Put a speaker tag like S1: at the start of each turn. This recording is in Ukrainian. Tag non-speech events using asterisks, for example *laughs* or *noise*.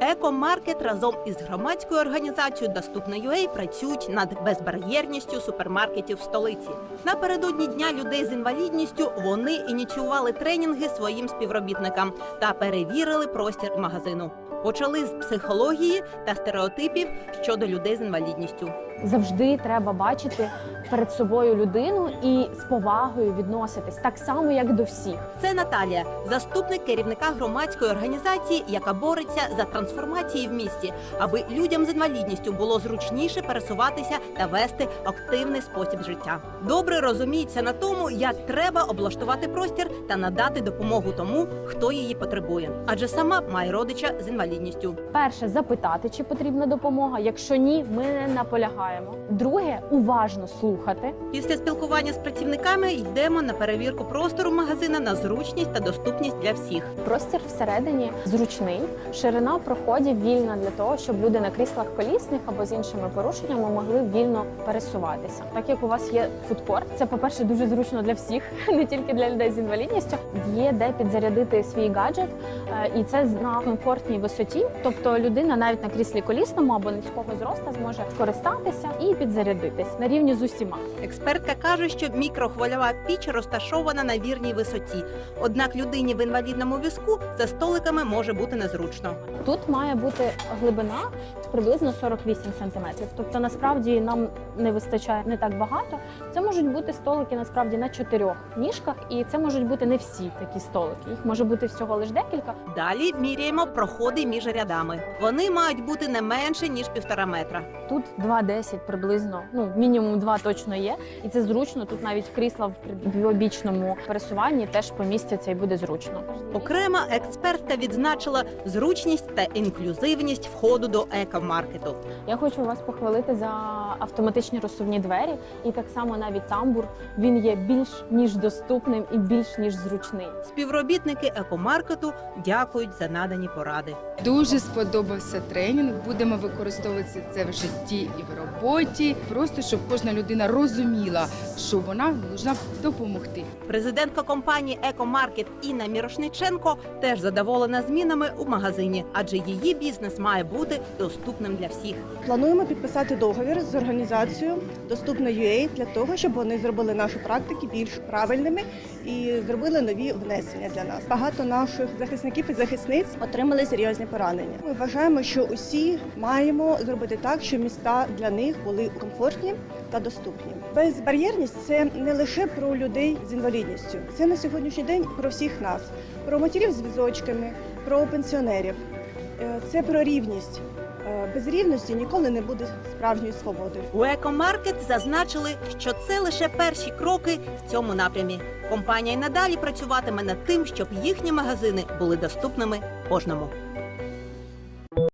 S1: Екомаркет разом із громадською організацією Доступна.UA працюють над безбар'єрністю супермаркетів в столиці. Напередодні дня людей з інвалідністю вони ініціювали тренінги своїм співробітникам та перевірили простір магазину. Почали з психології та стереотипів щодо людей з інвалідністю.
S2: Завжди треба бачити перед собою людину і з повагою відноситись так само, як до всіх.
S1: Це Наталія, заступник керівника громадської організації, яка бореться за трансформації в місті, аби людям з інвалідністю було зручніше пересуватися та вести активний спосіб життя. Добре розуміється на тому, як треба облаштувати простір та надати допомогу тому, хто її потребує, адже сама має родича з інвалідністю.
S2: Перше запитати, чи потрібна допомога. Якщо ні, ми не наполягаємо. Друге уважно слухати.
S1: Після спілкування з працівниками йдемо на перевірку простору магазина на зручність та доступність для всіх.
S2: Простір всередині зручний, ширина проходів вільна для того, щоб люди на кріслах колісних або з іншими порушеннями могли вільно пересуватися. Так як у вас є фудкорт, це по-перше дуже зручно для всіх, *laughs* не тільки для людей з інвалідністю. Є де підзарядити свій гаджет, е, і це на комфортній висоті. Тобто людина навіть на кріслі колісному або низького зросту зможе скористатися і підзарядитись на рівні з усіма.
S1: Експертка каже, що мікрохвильова піч розташована на вірній висоті. Однак людині в інвалідному візку за столиками може бути незручно.
S2: Тут має бути глибина приблизно 48 сантиметрів. Тобто насправді нам не вистачає не так багато. Це можуть бути столики насправді на чотирьох ніжках, і це можуть бути не всі такі столики. Їх може бути всього лише декілька.
S1: Далі міряємо проходи між рядами. Вони мають бути не менше ніж півтора метра.
S2: Тут 2,10 приблизно, ну мінімум 2 точно є, і це зручно. Тут навіть крісла в двобічному пересуванні теж помістяться і буде зручно.
S1: Окремо експертка відзначила зручність та інклюзивність входу до екомаркету.
S2: Я хочу вас похвалити за автоматичні розсувні двері, і так само навіть тамбур він є більш ніж доступним і більш ніж зручний.
S1: Співробітники екомаркету дякують за надані поради.
S3: Дуже сподобався тренінг. Будемо використовувати це в житті і в роботі. Просто щоб кожна людина розуміла, що вона повинна допомогти.
S1: Президентка компанії Екомаркет Інна Мірошниченко теж задоволена змінами у магазині, адже її бізнес має бути доступним для всіх.
S4: Плануємо підписати договір з організацією Доступна UA для того, щоб вони зробили наші практики більш правильними і зробили нові внесення для нас. Багато наших захисників і захисниць отримали серйозні поранення. Ми вважаємо, що усі маємо зробити так, щоб міста для них були комфортні та доступні. Безбар'єрність це не лише про людей з інвалідністю, це на сьогоднішній день про всіх нас, про матерів з візочками, про пенсіонерів. Е, Це про рівність. Е, Без рівності ніколи не буде справжньої свободи.
S1: У екомаркет зазначили, що це лише перші кроки в цьому напрямі. Компанія й надалі працюватиме над тим, щоб їхні магазини були доступними кожному.